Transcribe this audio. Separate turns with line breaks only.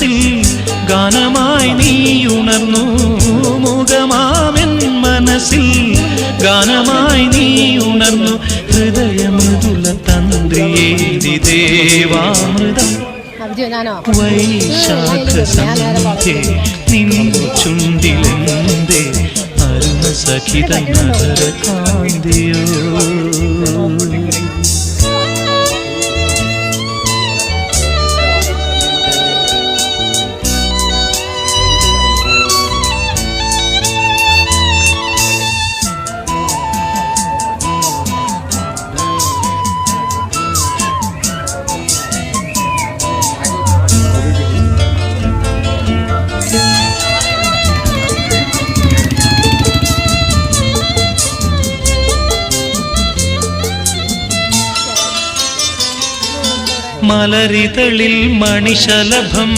മനസ്സിൽ ഗാനമായി നീ ഉണർന്നു മുഖമാമെൻ മനസ്സിൽ ഗാനമായി നീ ഉണർന്നു ഹൃദയമൃദുല തന്ത്രിയേതി ദേവാമൃതം. വൈശാഖ സന്ധ്യേ നിൻ ചുണ്ടിലെന്തേ? അരുണ സഖിത നഗര കാന്തിയോ മലരിതളിൽ മണിശലഭം